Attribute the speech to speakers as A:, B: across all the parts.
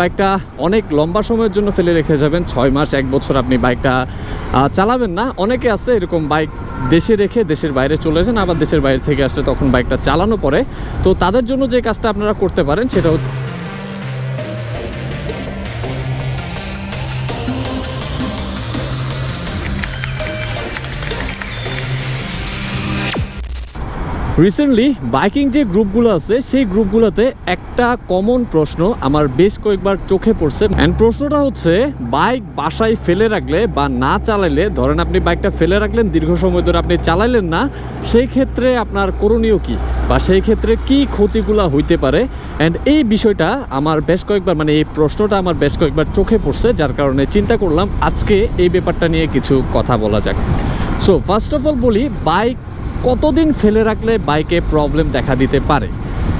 A: বাইকটা অনেক লম্বা সময়ের জন্য ফেলে রেখে যাবেন। ছয় মাস, এক বছর আপনি বাইকটা চালাবেন না। অনেকে আছে এরকম বাইক দেশে রেখে দেশের বাইরে চলে যান আবার দেশের বাইরে থেকে আসলে তখন বাইকটা চালানো পরে তো তাদের জন্য যে কাজটা আপনারা করতে পারেন, সেটা হচ্ছে রিসেন্টলি বাইকিং যে গ্রুপগুলো আছে, সেই গ্রুপগুলোতে একটা কমন প্রশ্ন আমার বেশ কয়েকবার চোখে পড়ছে। অ্যান্ড প্রশ্নটা হচ্ছে বাইক বাসায় ফেলে রাখলে বা না চালাইলে ধরেন আপনি বাইকটা ফেলে রাখলেন, দীর্ঘ সময় ধরে আপনি চালাইলেন না, সেই ক্ষেত্রে আপনার করণীয় কি? বা সেই ক্ষেত্রে কি ক্ষতিগুলো হইতে পারে? অ্যান্ড এই বিষয়টা আমার বেশ কয়েকবার মানে এই প্রশ্নটা আমার বেশ কয়েকবার চোখে পড়ছে, যার কারণে চিন্তা করলাম আজকে এই ব্যাপারটা নিয়ে কিছু কথা বলা যাক। সো ফার্স্ট অফ অল বলি বাইক কতদিন ফেলে রাখলে বাইকে প্রবলেম দেখা দিতে পারে?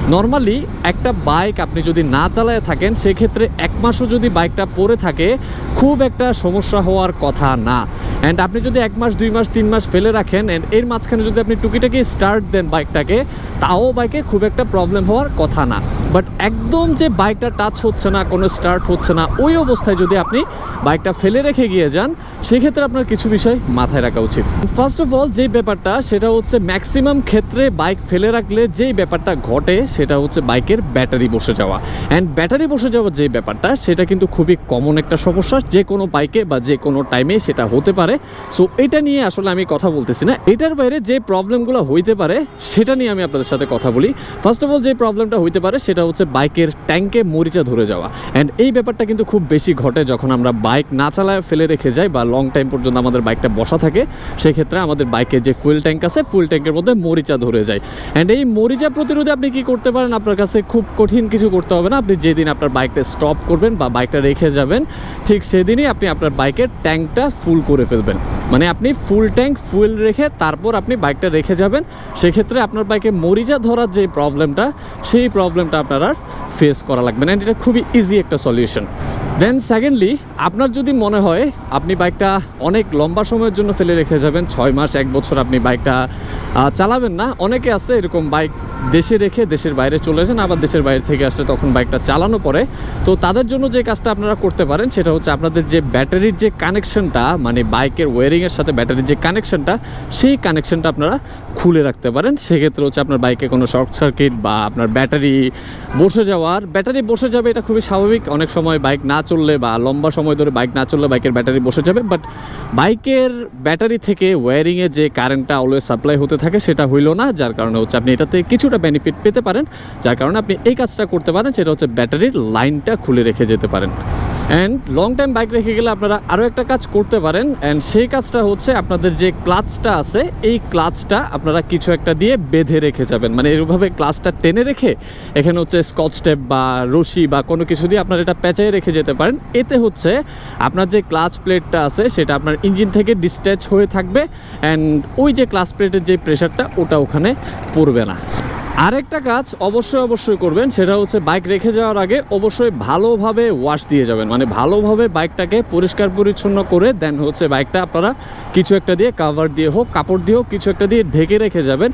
A: নর্মালি একটা বাইক আপনি যদি না চালায় থাকেন, সেক্ষেত্রে এক মাসও যদি বাইকটা পড়ে থাকে, খুব একটা সমস্যা হওয়ার কথা না। অ্যান্ড আপনি যদি এক মাস, দুই মাস, তিন মাস ফেলে রাখেন অ্যান্ড এর মাঝখানে যদি আপনি টুকিটাকি স্টার্ট দেন বাইকটাকে তাও বাইকে খুব একটা প্রবলেম হওয়ার কথা না। বাট একদম যে বাইকটা টাচ হচ্ছে না, কোনো স্টার্ট হচ্ছে না, ওই অবস্থায় যদি আপনি বাইকটা ফেলে রেখে গিয়ে যান, সেক্ষেত্রে আপনার কিছু বিষয় মাথায় রাখা উচিত। ফার্স্ট অফ অল যেই ব্যাপারটা, সেটা হচ্ছে ম্যাক্সিমাম ক্ষেত্রে বাইক ফেলে রাখলে যেই ব্যাপারটা ঘটে, সেটা হচ্ছে বাইকের ব্যাটারি বসে যাওয়া। অ্যান্ড ব্যাটারি বসে যাওয়ার যে ব্যাপারটা, সেটা কিন্তু খুবই কমন একটা সমস্যা, যে কোনো বাইকে বা যে কোনো টাইমে সেটা হতে পারে। সো এটা নিয়ে আসলে আমি কথা বলতেছি না। এটার বাইরে যে প্রবলেমগুলো হইতে পারে, সেটা নিয়ে আমি আপনাদের সাথে কথা বলি। ফার্স্ট অফ অল যে প্রবলেমটা হইতে পারে, সেটা হচ্ছে বাইকের ট্যাঙ্কে মরিচা ধরে যাওয়া। অ্যান্ড এই ব্যাপারটা কিন্তু খুব বেশি ঘটে যখন আমরা বাইক না চালায় ফেলে রেখে যাই বা লং টাইম পর্যন্ত আমাদের বাইকটা বসা থাকে, সেক্ষেত্রে আমাদের বাইকের যে ফুয়েল ট্যাঙ্ক আছে ফুয়েল ট্যাঙ্কের মধ্যে মরিচা ধরে যায়। অ্যান্ড এই মরিচা প্রতিরোধে আপনি কি করতে পারেন? আপনার কাছে খুব কঠিন কিছু করতে হবে না। আপনি যেদিন আপনার বাইকটা স্টপ করবেন বা বাইকটা রেখে যাবেন, ঠিক সেদিনই আপনি আপনার বাইকের ট্যাঙ্কটা ফুল করে ফেলবেন। মানে আপনি ফুল ট্যাঙ্ক ফুয়েল রেখে তারপর আপনি বাইকটা রেখে যাবেন। সেক্ষেত্রে আপনার বাইকে মরিচা ধরার যে প্রবলেমটা সেই প্রবলেমটা আপনার আর ফেস করা লাগবে না। এটা খুবই ইজি একটা সলিউশন দেন সেকেন্ডলি আপনার যদি মনে হয়, আপনি বাইকটা অনেক লম্বা সময়ের জন্য ফেলে রেখে যাবেন, ছয় মাস, এক বছর আপনি বাইকটা চালাবেন না। অনেকে আছে এরকম বাইক দেশে রেখে দেশের বাইরে চলে যান আবার দেশের বাইরে থেকে আসলে তখন বাইকটা চালানো পড়ে। তো তাদের জন্য যে কাজটা আপনারা করতে পারেন, সেটা হচ্ছে আপনাদের যে ব্যাটারির যে কানেকশনটা মানে বাইকের ওয়ারিংয়ের সাথে ব্যাটারির যে কানেকশনটা, সেই কানেকশনটা আপনারা খুলে রাখতে পারেন। সেক্ষেত্রে হচ্ছে আপনার বাইকে কোনো শর্ট সার্কিট বা আপনার ব্যাটারি বসে যাওয়ার, ব্যাটারি বসে যাবে এটা খুবই স্বাভাবিক। অনেক সময় বাইক না চললে বা লম্বা সময় ধরে বাইক না চললে বাইকের ব্যাটারি বসে যাবে। বাট বাইকের ব্যাটারি থেকে ওয়ারিংয়ে যে কারেন্টটা অলওয়েজ সাপ্লাই হতে থাকে সেটা হইল না, যার কারণে হচ্ছে আপনি এটাতে কিছুটা বেনিফিট পেতে পারেন। যার কারণে আপনি এই কাজটা করতে পারেন, সেটা হচ্ছে ব্যাটারির লাইনটা খুলে রেখে যেতে পারেন। অ্যান্ড লং টাইম বাইক রেখে গেলে আপনারা আরও একটা কাজ করতে পারেন। অ্যান্ড সেই কাজটা হচ্ছে আপনাদের যে ক্লাচটা আছে, এই ক্লাচটা আপনারা কিছু একটা দিয়ে বেঁধে রেখে যাবেন। মানে এরভাবে ক্লাচটা টেনে রেখে এখানে হচ্ছে স্কচ টেপ বা রশি বা কোনো কিছু দিয়ে আপনারা এটা পেঁচাই রেখে যেতে পারেন। এতে হচ্ছে আপনার যে ক্লাচ প্লেটটা আছে, সেটা আপনার ইঞ্জিন থেকে ডিসট্যাচ হয়ে থাকবে। অ্যান্ড ওই যে ক্লাচ প্লেটের যে প্রেশারটা ওটা ওখানে পড়বে না। আরেকটা কাজ অবশ্যই অবশ্যই করবেন, সেটা হচ্ছে বাইক রেখে যাওয়ার আগে অবশ্যই ভালোভাবে ওয়াশ দিয়ে যাবেন। মানে ভালোভাবে বাইকটাকে পরিষ্কার পরিচ্ছন্ন করে দেন হচ্ছে বাইকটা আপনারা কিছু একটা দিয়ে কাভার দিয়ে হোক, কাপড় দিয়ে হোক, কিছু একটা দিয়ে ঢেকে রেখে যাবেন।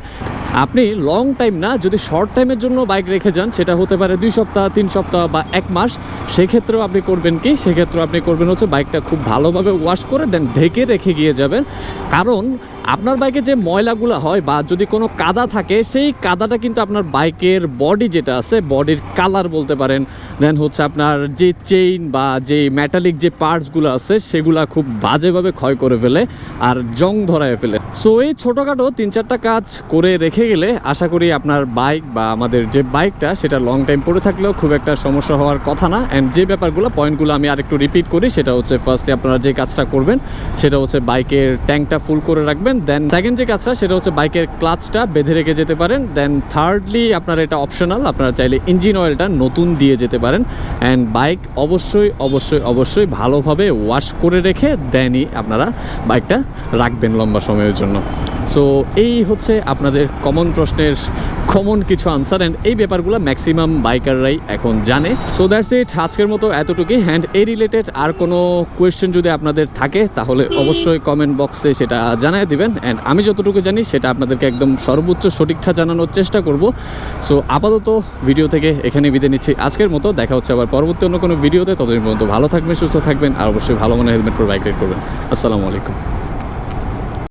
A: আপনি লং টাইম না, যদি শর্ট টাইমের জন্য বাইক রেখে যান, সেটা হতে পারে দুই সপ্তাহ, তিন সপ্তাহ বা এক মাস, সেক্ষেত্রেও আপনি করবেন কি? সেক্ষেত্রেও আপনি করবেন হচ্ছে বাইকটা খুব ভালোভাবে ওয়াশ করে দেন ঢেকে রেখে গিয়ে যাবেন। কারণ আপনার বাইকে যে ময়লাগুলো হয় বা যদি কোনো কাদা থাকে, সেই কাদাটা কিন্তু আপনার বাইকের বডি যেটা আছে বডির কালার বলতে পারেন। দেন হচ্ছে আপনার যে চেইন বা যে মেটালিক যে পার্টসগুলো আছে, সেগুলা খুব বাজেভাবে ক্ষয় করে ফেলে আর জং ধরায় ফেলে। সো এই ছোটোখাটো তিন চারটা কাজ করে রেখে গেলে আশা করি আপনার বাইক বা আমাদের যে বাইকটা সেটা লং টাইম পড়ে থাকলেও খুব একটা সমস্যা হওয়ার কথা না। অ্যান্ড যে ব্যাপারগুলো পয়েন্টগুলো আমি আরেকটু রিপিট করি, সেটা হচ্ছে ফার্স্টে আপনারা যে কাজটা করবেন, সেটা হচ্ছে বাইকের ট্যাঙ্কটা ফুল করে রাখবেন। দেন সেকেন্ড যে কাজটা, সেটা হচ্ছে বাইকের ক্লাচটা বেঁধে রেখে যেতে পারেন। দেন থার্ডলি আপনার এটা অপশনাল আপনারা চাইলে ইঞ্জিন অয়েলটা নতুন দিয়ে যেতে পারেন। অ্যান্ড বাইক অবশ্যই অবশ্যই অবশ্যই ভালোভাবে ওয়াশ করে রেখে দেনই আপনারা বাইকটা রাখবেন লম্বা সময়ের জন্য। সো এই হচ্ছে আপনাদের কমন প্রশ্নের কমন কিছু আনসার অ্যান্ড এই ব্যাপারগুলো ম্যাক্সিমাম বাইকাররাই এখন জানে। সো দ্যাটস ইট আজকের মতো এতটুকুই। অ্যান্ড এই রিলেটেড আর কোনো কোয়েশ্চেন যদি আপনাদের থাকে, তাহলে অবশ্যই কমেন্ট বক্সে সেটা জানাই দিবেন। অ্যান্ড আমি যতটুকু জানি, সেটা আপনাদেরকে একদম সর্বোচ্চ সঠিকটা জানানোর চেষ্টা করব। সো আপাতত ভিডিও থেকে এখানে বিদায় নিচ্ছি। আজকের মতো দেখা হচ্ছে আবার পরবর্তী অন্য কোনো ভিডিওতে ততদিন পর্যন্ত ভালো থাকবেন, সুস্থ থাকবেন, আর অবশ্যই ভালো মনে হেলমেট পরে বাইক রাইড করবেন। আসসালামু আলাইকুম।